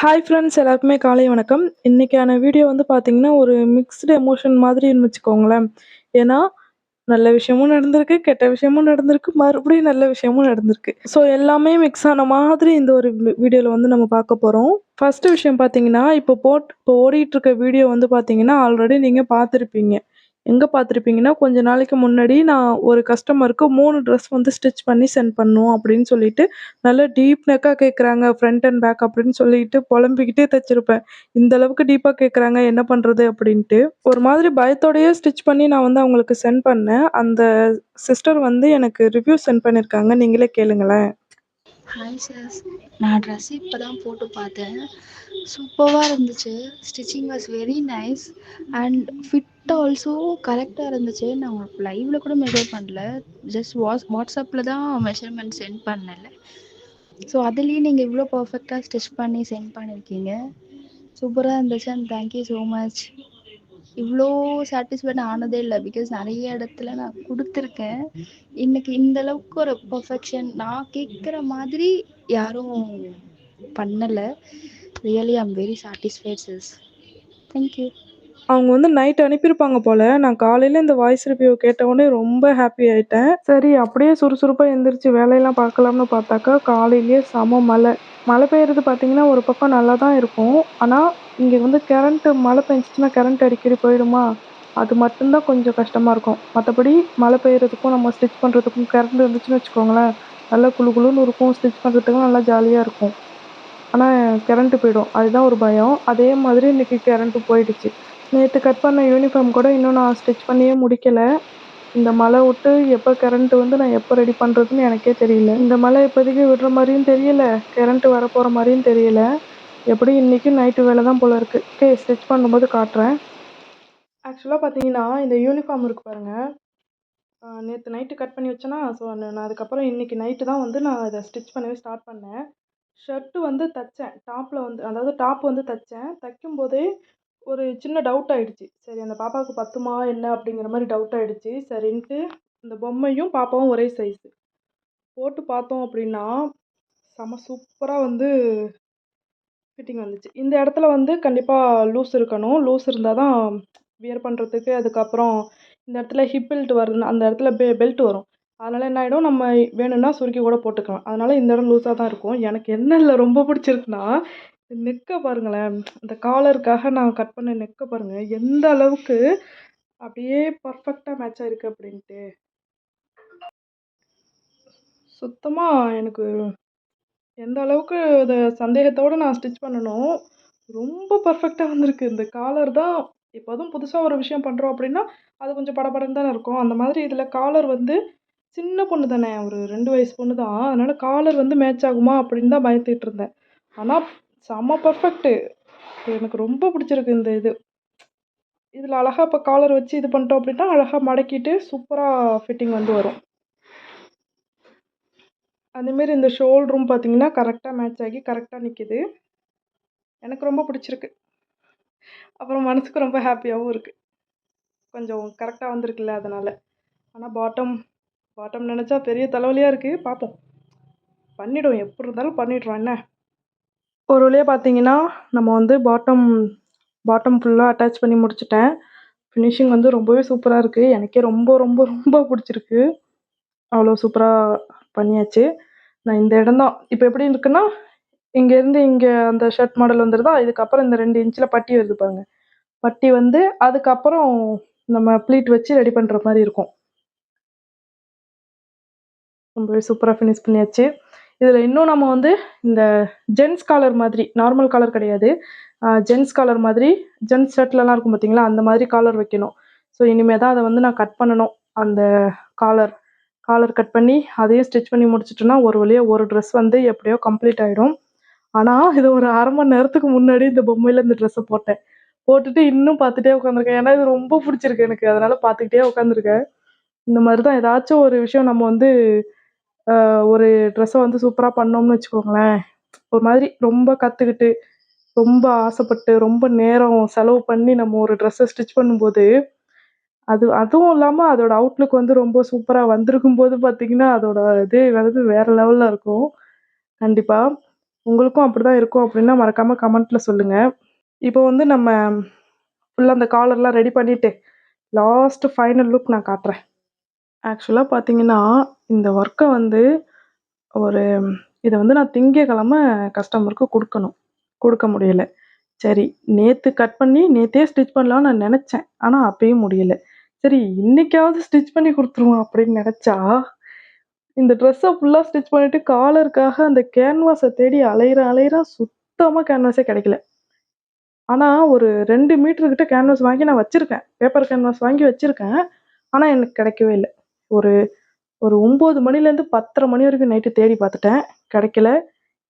Hi friends எல்லாருக்குமே காலை வணக்கம். இன்றைக்கான வீடியோ வந்து பார்த்திங்கன்னா ஒரு மிக்ஸ்டு எமோஷன் மாதிரின்னு வச்சுக்கோங்களேன். ஏன்னா, நல்ல விஷயமும் நடந்திருக்கு, கெட்ட விஷயமும் நடந்திருக்கு, மறுபடியும் நல்ல விஷயமும் நடந்திருக்கு. ஸோ எல்லாமே மிக்ஸ் ஆன மாதிரி இந்த ஒரு வீடியோவில் வந்து நம்ம பார்க்க போகிறோம் ஃபர்ஸ்ட்டு விஷயம் பார்த்தீங்கன்னா, இப்போ போட் இப்போ ஓடிட்டுருக்க வீடியோ வந்து பார்த்தீங்கன்னா, ஆல்ரெடி நீங்கள் பார்த்துருப்பீங்க. எங்கே பார்த்துருப்பீங்கன்னா, கொஞ்ச நாளைக்கு முன்னாடி நான் ஒரு கஸ்டமருக்கு மூணு ட்ரெஸ் வந்து ஸ்டிச் பண்ணி சென்ட் பண்ணும் அப்படின்னு சொல்லிட்டு, நல்லா டீப் நெக்காக கேட்குறாங்க. ஃப்ரண்ட் அண்ட் பேக் அப்படின்னு சொல்லிட்டு புலம்பிக்கிட்டே தைச்சிருப்பேன் இந்த அளவுக்கு டீப்பாக கேட்குறாங்க என்ன பண்ணுறது அப்படின்ட்டு. ஒரு மாதிரி பயத்தோடையே ஸ்டிச் பண்ணி நான் வந்து அவங்களுக்கு சென்ட் பண்ணேன். அந்த சிஸ்டர் வந்து எனக்கு ரிவ்யூ சென்ட் பண்ணியிருக்காங்க. நீங்களே கேளுங்களேன். ஹாய் சார் நான் ட்ரெஸ் இப்போ தான் போட்டு பார்த்தேன். சூப்பராக இருந்துச்சு. Stitching was very nice and fit also கரெக்டாக இருந்துச்சு. நான் உங்களுக்கு லைவில் கூட மெஷர் பண்ணல. ஜஸ்ட் வாட்ஸ் வாட்ஸ்அப்பில் தான் மெஷர்மெண்ட் சென்ட் பண்ணல ஸோ அதுலேயே நீங்கள் இவ்வளோ பர்ஃபெக்டாக ஸ்டிச் பண்ணி சென்ட் பண்ணியிருக்கீங்க சூப்பராக இருந்துச்சு. And thank you so much இவ்வளோ சாட்டிஸ்ஃபைட் ஆனதே இல்லை பிகாஸ் நிறைய இடத்துல நான் கொடுத்துருக்கேன் இன்னைக்கு இந்த அளவுக்கு ஒரு பர்ஃபெக்ஷன் நான் கேட்குற மாதிரி யாரும் பண்ணலை really I'm very satisfied sis thank you அவங்க வந்து நைட் அனுப்பியிருப்பாங்க போல. நான் காலையில இந்த வாய்ஸ் ரிவ்யூ கேட்டவுடனே ரொம்ப ஹாப்பி ஆயிட்டேன். சரி அப்படியே சுறுசுறுப்பாக எந்திரிச்சு வேலையெல்லாம் பார்க்கலாம்னு பார்த்தாக்கா, காலையிலேயே செம மழை. மழை பெய்யறது பார்த்தீங்கன்னா, ஒரு பக்கம் நல்லா தான் இருக்கும். ஆனால் இங்கே வந்து கரண்ட்டு மழை பெஞ்சிச்சின்னா கரண்ட் அடிக்கடி போயிடுமா, அது மட்டும்தான் கொஞ்சம் கஷ்டமாக இருக்கும். மற்றபடி மழை பெய்கிறதுக்கும் நம்ம ஸ்டிச் பண்ணுறதுக்கும் கரண்ட் இருந்துச்சுன்னு வச்சுக்கோங்களேன், நல்லா குளு குளுன்னு இருக்கும். ஸ்டிச் பண்ணுறதுக்கும் நல்லா ஜாலியாக இருக்கும். ஆனால் கரண்ட்டு போயிடும். அதுதான் ஒரு பயம். அதே மாதிரி இன்றைக்கி கரண்ட்டு போயிடுச்சு. நேற்று கட் பண்ண யூனிஃபார்ம் கூட இன்னும் நான் ஸ்டிச் பண்ணியே முடிக்கலை இந்த மழை விட்டு எப்போ கரண்ட் வந்து நான் எப்போ ரெடி பண்ணுறதுன்னு எனக்கே தெரியல. இந்த மழை இப்போதைக்கு விடுற மாதிரியும் தெரியல. கரண்ட் வரப்போகிற மாதிரியும் தெரியல. எப்படியும் இன்றைக்கும் நைட்டு வேலை தான் போல இருக்குது ஓகே ஸ்டிச் பண்ணும்போது காட்டுறேன். ஆக்சுவலாக பார்த்தீங்கன்னா, இந்த யூனிஃபார்ம் இருக்கு பாருங்கள் நேற்று நைட்டு கட் பண்ணி வச்சேன்னா ஸோ நான் அதுக்கப்புறம் இன்னைக்கு நைட்டு தான் வந்து நான் இதை ஸ்டிச் பண்ணவே ஸ்டார்ட் பண்ணேன். ஷர்ட்டு வந்து தைச்சேன் டாப்பில் வந்து அதாவது டாப் வந்து தச்சேன். தைக்கும்போதே ஒரு சின்ன டவுட் ஆகிடுச்சு சரி அந்த பாப்பாவுக்கு பத்துமா என்ன அப்படிங்கிற மாதிரி டவுட் ஆகிடுச்சி சரின்ட்டு இந்த பொம்மையும் பாப்பாவும் ஒரே சைஸு. போட்டு பார்த்தோம் அப்படின்னா, செம சூப்பராக வந்து ஃபிட்டிங் வந்துச்சு. இந்த இடத்துல வந்து கண்டிப்பாக லூஸ் இருக்கணும். லூஸ் இருந்தால் தான் வியர் பண்ணுறதுக்கு அதுக்கப்புறம் இந்த இடத்துல ஹிப் பெல்ட் வருது அந்த இடத்துல பெ பெல்ட் வரும். அதனால் என்ன ஆகிடும் நம்ம வேணும்னா சுருக்கி கூட போட்டுக்கலாம். அதனால் இந்த இடம் லூஸாக தான் இருக்கும். எனக்கு என்ன இல்லை ரொம்ப பிடிச்சிருக்குன்னா, நெக்கை பாருங்களேன். இந்த காலருக்காக நான் கட் பண்ண நெக்க பாருங்கள் எந்த அளவுக்கு அப்படியே பர்ஃபெக்டாக மேட்ச் ஆகிருக்கு அப்படின்ட்டு. சுத்தமாக எனக்கு எந்த அளவுக்கு அதை சந்தேகத்தோடு நான் ஸ்டிச் பண்ணனோ, ரொம்ப பர்ஃபெக்டாக வந்திருக்கு. இந்த காலர் தான் எப்போதும் புதுசாக ஒரு விஷயம் பண்ணுறோம் அப்படின்னா, அது கொஞ்சம் படபடன்னு தானே இருக்கும். அந்த மாதிரி இதில் காலர் வந்து சின்ன பொண்ணு தானே, ஒரு ரெண்டு வயசு பொண்ணு தான். அதனால் காலர் வந்து மேட்ச் ஆகுமா அப்படின்னு தான் பயந்துட்டு இருந்தேன். ஆனால் செம்ம பர்ஃபெக்ட்டு எனக்கு ரொம்ப பிடிச்சிருக்கு இந்த இது. இதில் அழகாக இப்போ காலர் வச்சு இது பண்ணிட்டோம் அப்படின்னா, அழகாக மடக்கிட்டு சூப்பராக ஃபிட்டிங் வந்து வரும். அதேமாரி இந்த ஷோல்டரும் பார்த்தீங்கன்னா, கரெக்டாக மேட்ச் ஆகி கரெக்டாக நிற்கிது எனக்கு ரொம்ப பிடிச்சிருக்கு. அப்புறம் மனசுக்கு ரொம்ப ஹாப்பியாகவும் இருக்குது கொஞ்சம் கரெக்டாக வந்திருக்குல்ல அதனால் ஆனால் பாட்டம் பாட்டம் நினச்சா பெரிய தலைவலியாக இருக்குது பார்ப்போம். பண்ணிடுவோம். எப்படி இருந்தாலும் பண்ணிடுறோம் என்ன. ஒரு வழியாக பார்த்தீங்கன்னா, நம்ம வந்து பாட்டம் பாட்டம் ஃபுல்லாக அட்டாச் பண்ணி முடிச்சிட்டேன் ஃபினிஷிங் வந்து ரொம்பவே சூப்பராக இருக்குது எனக்கே ரொம்ப ரொம்ப ரொம்ப பிடிச்சிருக்கு. அவ்வளோ சூப்பராக பண்ணியாச்சு. நான் இந்த இடம் தான் இப்போ எப்படி இருக்குன்னா, இங்கேருந்து இங்கே அந்த ஷர்ட் மாடல் வந்துருதா, இதுக்கப்புறம் இந்த ரெண்டு இன்ச்சில் பட்டி வருது பாருங்க. பட்டி வந்து அதுக்கப்புறம் நம்ம ப்ளீட் வச்சு ரெடி பண்ணுற மாதிரி இருக்கும். ரொம்பவே சூப்பராக ஃபினிஷ் பண்ணியாச்சு. இதில் இன்னும் நம்ம வந்து இந்த ஜென்ஸ் காலர் மாதிரி, நார்மல் காலர் கிடையாது. ஜென்ஸ் காலர் மாதிரி ஜென்ஸ் ஷர்ட்லலாம் இருக்கும் பார்த்தீங்களா, அந்த மாதிரி காலர் வைக்கணும். ஸோ இனிமேல் தான் அதை வந்து நான் கட் பண்ணணும். அந்த காலர் காலர் கட் பண்ணி அதையும் ஸ்டிச் பண்ணி முடிச்சிட்டோன்னா ஒரு வழியாக ஒரு ட்ரெஸ் வந்து எப்படியோ கம்ப்ளீட் ஆகிடும் ஆனால் இது ஒரு அரை மணி நேரத்துக்கு முன்னாடி இந்த பொம்மையில் இந்த ட்ரெஸ்ஸை போட்டேன். போட்டுட்டு இன்னும் பார்த்துட்டே உட்காந்துருக்கேன். ஏன்னா, இது ரொம்ப பிடிச்சிருக்கு எனக்கு. அதனால் பார்த்துக்கிட்டே உட்காந்துருக்கேன். இந்த மாதிரி தான் ஏதாச்சும் ஒரு விஷயம் நம்ம வந்து ஒரு ட்ரெஸ்ஸை வந்து சூப்பராக பண்ணோம்னு வச்சுக்கோங்களேன், ஒரு மாதிரி ரொம்ப கற்றுக்கிட்டு ரொம்ப ஆசைப்பட்டு, ரொம்ப நேரம் செலவு பண்ணி நம்ம ஒரு ட்ரெஸ்ஸை ஸ்டிச் பண்ணும்போது, அது அதுவும் இல்லாமல் அதோட அவுட்லுக் வந்து ரொம்ப சூப்பரா வந்திருக்கும்போது பார்த்தீங்கன்னா, அதோட இது வந்து வேற லெவல்ல இருக்கும். கண்டிப்பா. உங்களுக்கும் அப்படிதான் இருக்கும் அப்படின்னா மறக்காம கமெண்ட்ல சொல்லுங்க. இப்போ வந்து நம்ம ஃபுல்லா அந்த காலர்லாம் ரெடி பண்ணிட்டு, லாஸ்ட் ஃபைனல் லுக் நான் காட்டுறேன். ஆக்சுவலா பார்த்தீங்கன்னா, இந்த ஒர்க்க வந்து ஒரு இத வந்து நான் திங்கட்கிழமை கஸ்டமருக்கு குடுக்கணும். குடுக்க முடியல. சரி, நேத்து கட் பண்ணி நேத்தே ஸ்டிச் பண்ணலாம்னு நான் நெனச்சேன். ஆனா அப்பயும் முடியல. சரி இன்னைக்காவது ஸ்டிச் பண்ணி கொடுத்துருவோம் அப்படின்னு நினச்சா இந்த ட்ரெஸ்ஸை ஃபுல்லாக ஸ்டிச் பண்ணிவிட்டு காலருக்காக அந்த கேன்வாஸை தேடி அலையிற அலையிற சுத்தமாக கேன்வாஸே கிடைக்கல ஆனால் ஒரு ரெண்டு மீட்டருக்கிட்ட கேன்வாஸ் வாங்கி நான் வச்சுருக்கேன் பேப்பர் கேன்வாஸ் வாங்கி வச்சுருக்கேன் ஆனால் எனக்கு கிடைக்கவே இல்லை ஒரு ஒரு ஒம்பது மணிலேருந்து பத்தரை மணி வரைக்கும் நைட்டு தேடி பார்த்துட்டேன். கிடைக்கல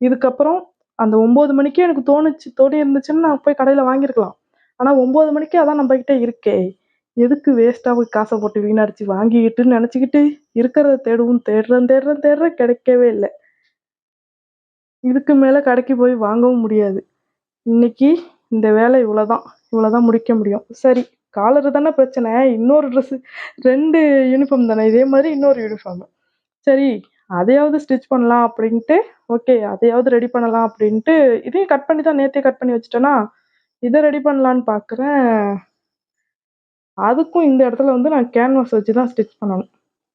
இதுக்கப்புறம் அந்த ஒம்பது மணிக்கே எனக்கு தோணுச்சு தோணி இருந்துச்சுன்னா நான் போய் கடையில் வாங்கியிருக்கலாம். ஆனால் ஒம்பது மணிக்கே அதான் நம்மக்கிட்ட இருக்கே. எதுக்கு வேஸ்ட்டாக போய் காசை போட்டு வீணடிச்சு வாங்கிக்கிட்டுன்னு நினச்சிக்கிட்டு இருக்கிறத தேடவும் தேடுறேன் தேடுறேன் தேடுறேன் கிடைக்கவே இல்லை இதுக்கு மேலே கடைக்கு போய் வாங்கவும் முடியாது. இன்னைக்கு இந்த வேலை இவ்வளோதான். இவ்வளோதான் முடிக்க முடியும். சரி காலர் தானே பிரச்சனை. இன்னொரு ட்ரெஸ்ஸு ரெண்டு யூனிஃபார்ம் தானே. இதே மாதிரி இன்னொரு யூனிஃபார்ம். சரி அதையாவது ஸ்டிச் பண்ணலாம் அப்படின்ட்டு, ஓகே அதையாவது ரெடி பண்ணலாம் அப்படின்ட்டு, இதையும் கட் பண்ணி தான் நேற்றே கட் பண்ணி வச்சுட்டேன்னா இதை ரெடி பண்ணலான்னு பார்க்குறேன். அதுக்கும் இந்த இடத்துல வந்து நான் கேன்வாஸ் வச்சு தான் ஸ்டிச் பண்ணணும்.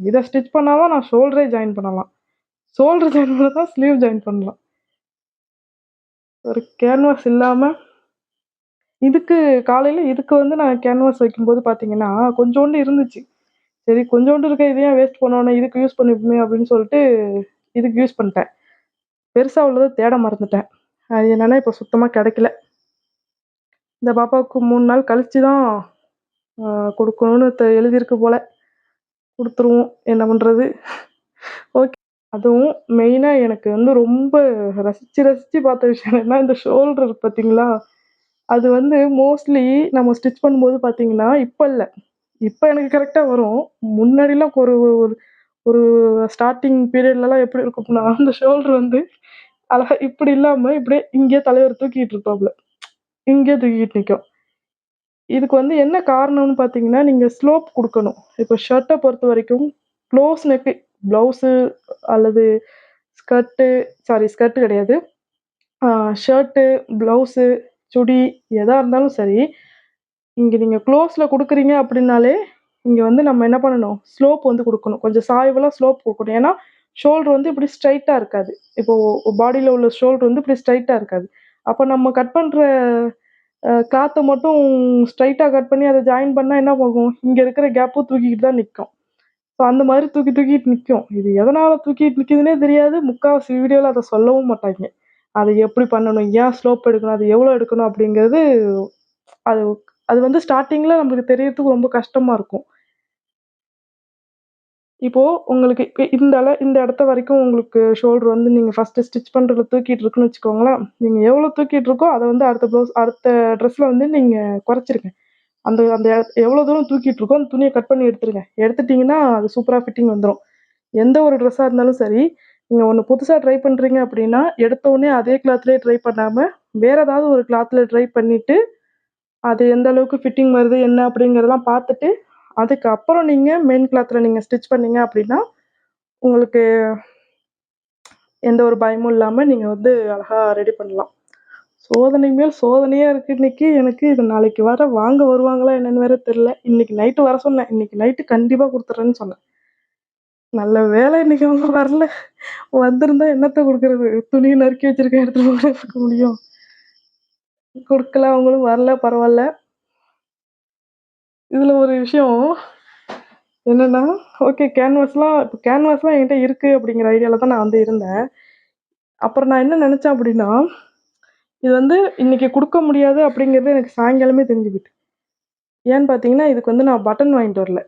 இதை ஸ்டிச் பண்ணால் தான் நான் ஷோல்டரே ஜாயின் பண்ணலாம். ஷோல்டர் ஜாயின் பண்ண தான் ஸ்லீவ் ஜாயின் பண்ணலாம். ஒரு கேன்வாஸ் இல்லாமல் இதுக்கு காலையில் இதுக்கு வந்து நான் கேன்வாஸ் வைக்கும்போது பார்த்தீங்கன்னா, கொஞ்சோண்டு இருந்துச்சு. சரி கொஞ்சோண்டு இருக்க இதையே வேஸ்ட் பண்ணணும், இதுக்கு யூஸ் பண்ணிப்போமே அப்படின்னு சொல்லிட்டு, இதுக்கு யூஸ் பண்ணிட்டேன். பெருசாக உள்ளதை தேட மறந்துட்டேன். அது என்னென்னா இப்போ சுத்தமாக கிடைக்கல இந்த பாப்பாவுக்கு மூணு நாள் கழிச்சு தான் கொடுக்கணும்னு த எழுதியிருக்கு போல் கொடுத்துருவோம் என்ன பண்ணுறது ஓகே. அதுவும் மெயினாக எனக்கு வந்து ரொம்ப ரசித்து ரசித்து பார்த்த விஷயம் என்ன இந்த ஷோல்டர் பார்த்தீங்களா? அது வந்து மோஸ்ட்லி நம்ம ஸ்டிச் பண்ணும்போது பார்த்தீங்கன்னா, இப்போ இல்லை இப்போ எனக்கு கரெக்டாக வரும். முன்னாடிலாம் ஒரு ஒரு ஒரு ஸ்டார்டிங் பீரியட்லலாம் எப்படி இருக்கும்னா, அந்த ஷோல்டர் வந்து அழகா இப்படி இல்லாமல் இப்படியே இங்கேயே தலைவர் தூக்கிட்டு இருப்பாப்புல இங்கேயே தூக்கிட்டு நிற்கும் இதுக்கு வந்து என்ன காரணம்னு பார்த்தீங்கன்னா, நீங்கள் ஸ்லோப் கொடுக்கணும் இப்போ ஷர்ட்டை பொறுத்த வரைக்கும் க்ளோஸ் நெக்கு ப்ளவுஸு அல்லது ஸ்கர்ட்டு சாரி ஸ்கர்ட் கிடையாது. ஷர்ட்டு, ப்ளவுஸு, சுடி எதாக இருந்தாலும் சரி, இங்கே நீங்கள் க்ளோஸில் கொடுக்குறீங்க அப்படின்னாலே, இங்கே வந்து நம்ம என்ன பண்ணணும், ஸ்லோப் வந்து கொடுக்கணும் கொஞ்சம் சாய்வெல்லாம் ஸ்லோப் கொடுக்கணும் ஏன்னா, ஷோல்டர் வந்து இப்படி ஸ்ட்ரைட்டாக இருக்காது. இப்போது பாடியில் உள்ள ஷோல்டர் வந்து இப்படி ஸ்ட்ரைட்டாக இருக்காது. அப்போ நம்ம கட் பண்ணுற கிளாத்தை மட்டும் ஸ்ட்ரைட்டாக கட் பண்ணி அதை ஜாயின் பண்ணால் என்ன ஆகும்? இங்கே இருக்கிற கேப்பும் தூக்கிக்கிட்டு தான் நிற்கும் ஸோ அந்த மாதிரி தூக்கி தூக்கிட்டு நிற்கும் இது எதனால் தூக்கிட்டு நிற்கிதுன்னே தெரியாது. முக்காவாசி வீடியோவில் அதை சொல்லவும் மாட்டாங்க அதை எப்படி பண்ணணும்? ஏன் ஸ்லோப் எடுக்கணும்? அது எவ்வளோ எடுக்கணும்? அப்படிங்கிறது அது அது வந்து ஸ்டார்டிங்கில் நம்மளுக்கு தெரியறதுக்கு ரொம்ப கஷ்டமாக இருக்கும். இப்போது உங்களுக்கு இப்போ இந்த இந்த இடத்த வரைக்கும் உங்களுக்கு ஷோல்டர் வந்து நீங்கள் ஃபர்ஸ்ட்டு ஸ்டிச் பண்ணுறதுல தூக்கிட்டு இருக்குன்னு வச்சுக்கோங்களேன். நீங்கள் எவ்வளோ தூக்கிட்டு இருக்கோ, அதை வந்து அடுத்த ப்ளவுஸ் அடுத்த ட்ரெஸ்ஸில் வந்து நீங்கள் குறைச்சிருங்க. அந்த அந்த எவ்வளோ தூரம் தூக்கிட்டு இருக்கோ, அந்த துணியை கட் பண்ணி எடுத்துருங்க. எடுத்துட்டிங்கன்னா அது சூப்பராக ஃபிட்டிங் வந்துடும் எந்த ஒரு ட்ரெஸ்ஸாக இருந்தாலும் சரி, நீங்கள் ஒன்று புதுசாக ட்ரை பண்ணுறீங்க அப்படின்னா, எடுத்த உடனே அதே கிளாத்லேயே ட்ரை பண்ணாமல் வேறு ஏதாவது ஒரு கிளாத்தில் ட்ரை பண்ணிவிட்டு அது எந்த அளவுக்கு ஃபிட்டிங் வருது, என்ன அப்படிங்கிறதெல்லாம் பார்த்துட்டு, அதுக்கப்புறம் நீங்கள் மெயின் கிளாத்தில் நீங்கள் ஸ்டிச் பண்ணீங்க அப்படின்னா, உங்களுக்கு எந்த ஒரு பயமும் இல்லாமல் நீங்கள் வந்து அழகாக ரெடி பண்ணலாம். சோதனை மேல் சோதனையாக இருக்குது இன்னைக்கு. எனக்கு இது நாளைக்கு வர வாங்க வருவாங்களா என்னென்னு வேற தெரில இன்றைக்கி நைட்டு வர சொன்னேன். இன்னைக்கு நைட்டு கண்டிப்பாக கொடுத்துட்றேன்னு சொன்னேன். நல்ல வேலை இன்னைக்கு அவங்க வரல. வந்திருந்தா என்னத்தை கொடுக்குறது துணியை நறுக்கி வச்சுருக்கேன் எடுத்துகிட்டு போக முடியும். கொடுக்கல அவங்களும் வரல பரவாயில்ல இதில் ஒரு விஷயம் என்னன்னா, ஓகே கேன்வாஸ்லாம் இப்ப கேன்வாஸ்லாம் என்கிட்ட இருக்கு அப்படிங்கிற ஐடியால தான் நான் வந்து இருந்தேன். அப்புறம் நான் என்ன நினச்சேன் அப்படின்னா, இது வந்து இன்னைக்கு குடுக்க முடியாது அப்படிங்கிறது எனக்கு சாயங்காலமே தெரிஞ்சு போயிட்டு. ஏன்னு பார்த்தீங்கன்னா, இதுக்கு வந்து நான் பட்டன் வாங்கிட்டு வரல.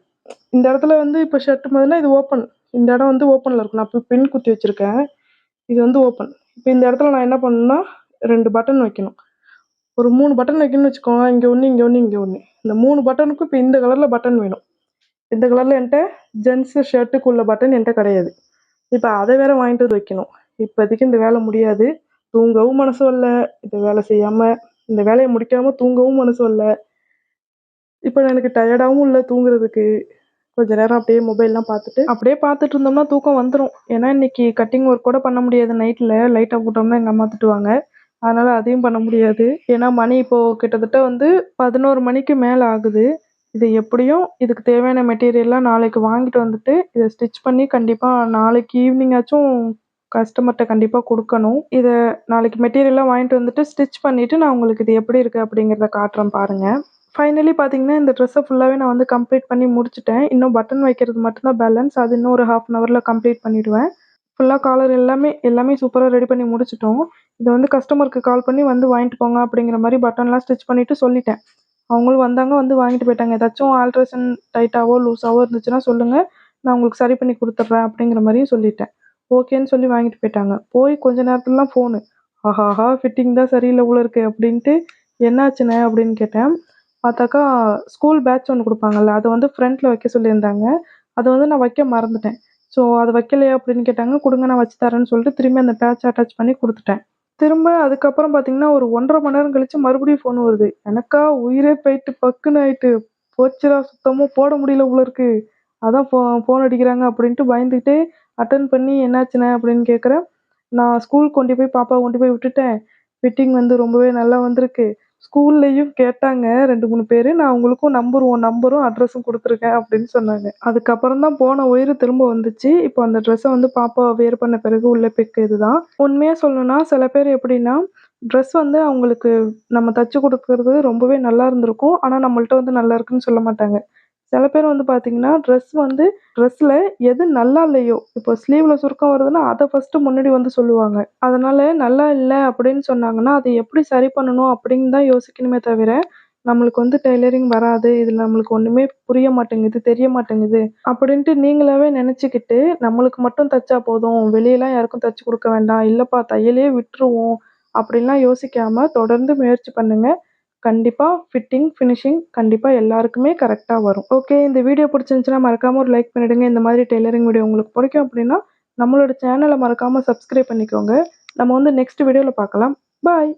இந்த இடத்துல வந்து இப்ப ஷர்ட் மாதிரினா இது ஓப்பன். இந்த இடம் வந்து ஓப்பன்ல இருக்கும். நான் இப்ப பின் குத்தி வச்சிருக்கேன். இது வந்து ஓப்பன். இப்ப இந்த இடத்துல நான் என்ன பண்ணணும்னா, 2 பட்டன் வைக்கணும். ஒரு மூணு பட்டன் வைக்கணும்னு வச்சுக்கோங்க. இங்கே ஒன்று இங்கே ஒன்று இங்கே ஒன்று இந்த மூணு பட்டனுக்கும் இப்போ இந்த கலரில் பட்டன் வேணும். இந்த கலரில் என்கிட்ட ஜென்ஸு ஷர்ட்டுக்குள்ள பட்டன் என்கிட்ட கிடையாது. இப்போ அதை வேற வாங்கிட்டு வந்து வைக்கணும். இப்போதைக்கு இந்த வேலை முடியாது. தூங்கவும் மனசு வரல. இந்த வேலை செய்யாமல் இந்த வேலையை முடிக்காமல் தூங்கவும் மனசு வரல. இப்போ எனக்கு டயர்டாகவும் இல்லை தூங்குறதுக்கு. கொஞ்ச நேரம் அப்படியே மொபைல்லாம் பார்த்துட்டு அப்படியே பார்த்துட்டு இருந்தோம்னா தூக்கம் வந்துடும் ஏன்னா இன்னைக்கு கட்டிங் ஒர்க் கூட பண்ண முடியாது நைட்டில் லைட்டாக போட்டோம்னா எங்கள் அம்மா திட்டுவாங்க. அதனால் அதையும் பண்ண முடியாது. ஏன்னா மணி இப்போது கிட்டத்தட்ட வந்து 11 மணிக்கு மேலே ஆகுது. இது எப்படியும் இதுக்கு தேவையான மெட்டீரியல்லாம் நாளைக்கு வாங்கிட்டு வந்துட்டு, இதை ஸ்டிச் பண்ணி கண்டிப்பாக நாளைக்கு ஈவினிங்காச்சும் கஸ்டமர்கிட்ட கண்டிப்பாக கொடுக்கணும் இதை நாளைக்கு மெட்டீரியல்லாம் வாங்கிட்டு வந்துட்டு ஸ்டிச் பண்ணிவிட்டு நான் உங்களுக்கு இது எப்படி இருக்குது அப்படிங்கிறத காட்டுறேன் பாருங்கள் ஃபைனலி பார்த்தீங்கன்னா, இந்த ட்ரெஸ்ஸை ஃபுல்லாகவே நான் வந்து கம்ப்ளீட் பண்ணி முடிச்சுட்டேன். இன்னும் பட்டன் வைக்கிறது மட்டும்தான் பேலன்ஸ். அது இன்னும் ஒரு 1/2 அன் ஹவரில் கம்ப்ளீட் பண்ணிவிடுவேன் ஃபுல்லாக காலர் எல்லாமே எல்லாமே சூப்பராக ரெடி பண்ணி முடிச்சிட்டோம் இதை வந்து கஸ்டமருக்கு கால் பண்ணி வந்து வாங்கிட்டு போங்க அப்படிங்கிற மாதிரி பட்டன்லாம் ஸ்டிச் பண்ணிவிட்டு சொல்லிட்டேன். அவங்களும் வந்தாங்க, வந்து வாங்கிட்டு போயிட்டாங்க. ஏதாச்சும் ஆல்ட்ரேஷன் டைட்டாவோ, லூஸாவோ இருந்துச்சுன்னா சொல்லுங்கள் நான் உங்களுக்கு சரி பண்ணி கொடுத்துட்றேன் அப்படிங்கிற மாதிரியும் சொல்லிட்டேன். ஓகேன்னு சொல்லி வாங்கிட்டு போயிட்டாங்க. போய் கொஞ்ச நேரத்துலலாம் ஃபோனு. ஆஹாஹா! ஃபிட்டிங் தான் சரியில்லை உள்ள இருக்குது அப்படின்ட்டு, என்னாச்சுண்ணே அப்படின்னு கேட்டேன். பார்த்தாக்கா ஸ்கூல் பேட்ச் ஒன்று கொடுப்பாங்கல்ல அதை வந்து ஃப்ரண்ட்டில் வைக்க சொல்லியிருந்தாங்க. அதை வந்து நான் வைக்க மறந்துட்டேன். ஸோ அது வைக்கலையா அப்படின்னு கேட்டாங்க. கொடுங்க நான் வச்சு தரேன்னு சொல்லிட்டு திரும்பி அந்த பேட்ச் அட்டாச் பண்ணி கொடுத்துட்டேன் திரும்ப அதுக்கப்புறம் பார்த்தீங்கன்னா, ஒரு 1 1/2 மணி நேரம் கழிச்சு மறுபடியும் ஃபோன் வருது. எனக்கா உயிரே போயிட்டு பக்குன்னு ஆயிட்டு. போச்சுடா சுத்தமாக போட முடியல போல இருக்கு. அதான் ஃபோ ஃபோன் அடிக்கிறாங்க அப்படின்ட்டு பயந்துக்கிட்டே அட்டன் பண்ணி என்னாச்சுண்ணே அப்படின்னு கேட்குறேன் நான் ஸ்கூல் கொண்டு போய் பாப்பாவை கொண்டு போய் விட்டுட்டேன். ஃபிட்டிங் வந்து ரொம்பவே நல்லா வந்திருக்கு. ஸ்கூல்லையும் கேட்டாங்க ரெண்டு மூணு பேர் நான் உங்களுக்கும் நம்பர் உன் நம்பரும், அட்ரஸும் கொடுத்துருக்கேன் அப்படின்னு சொன்னாங்க. அதுக்கப்புறம் தான் போன உயிர் திரும்ப வந்துச்சு. இப்போ அந்த ட்ரெஸ்ஸை வந்து பாப்பா வியர் பண்ண பிறகு உள்ள பிக் இதுதான். உண்மையாக சொல்லணும்னா சில பேர் எப்படின்னா, ட்ரெஸ் வந்து அவங்களுக்கு நம்ம தச்சு கொடுக்கறது ரொம்பவே நல்லா இருந்திருக்கும். ஆனால் நம்மள்ட்ட வந்து நல்லா இருக்குன்னு சொல்ல மாட்டாங்க. சில பேர் வந்து பார்த்தீங்கன்னா, ட்ரெஸ் வந்து ட்ரெஸ்ஸில் எது நல்லா இல்லையோ, இப்போ ஸ்லீவில் சுருக்கம் வருதுன்னா, அதை ஃபர்ஸ்ட்டு முன்னாடி வந்து சொல்லுவாங்க. அதனால் நல்லா இல்லை அப்படின்னு சொன்னாங்கன்னா, அதை எப்படி சரி பண்ணணும் அப்படின்னு தான் யோசிக்கணுமே தவிர, நம்மளுக்கு வந்து டெய்லரிங் வராது. இதில் நம்மளுக்கு ஒன்றுமே புரிய மாட்டேங்குது, தெரிய மாட்டேங்குது அப்படின்ட்டு நீங்களாவே நினச்சிக்கிட்டு நம்மளுக்கு மட்டும் தைச்சா போதும். வெளியெல்லாம் யாருக்கும் தைச்சி கொடுக்க வேண்டாம். இல்லைப்பா தையலே விட்டுருவோம். அப்படின்லாம் யோசிக்காமல் தொடர்ந்து முயற்சி பண்ணுங்கள் கண்டிப்பாக ஃபிட்டிங், ஃபினிஷிங் கண்டிப்பாக எல்லாருக்குமே கரெக்டாக வரும். ஓகே இந்த வீடியோ பிடிச்சிருந்துச்சின்னா மறக்காமல் ஒரு லைக் பண்ணிவிடுங்க இந்த மாதிரி டெய்லரிங் வீடியோ உங்களுக்கு பிடிக்கும் அப்படின்னா, நம்மளோட சேனலை மறக்காமல் சப்ஸ்கிரைப் பண்ணிக்கோங்க. நம்ம வந்து நெக்ஸ்ட் வீடியோவில் பார்க்கலாம். பாய்.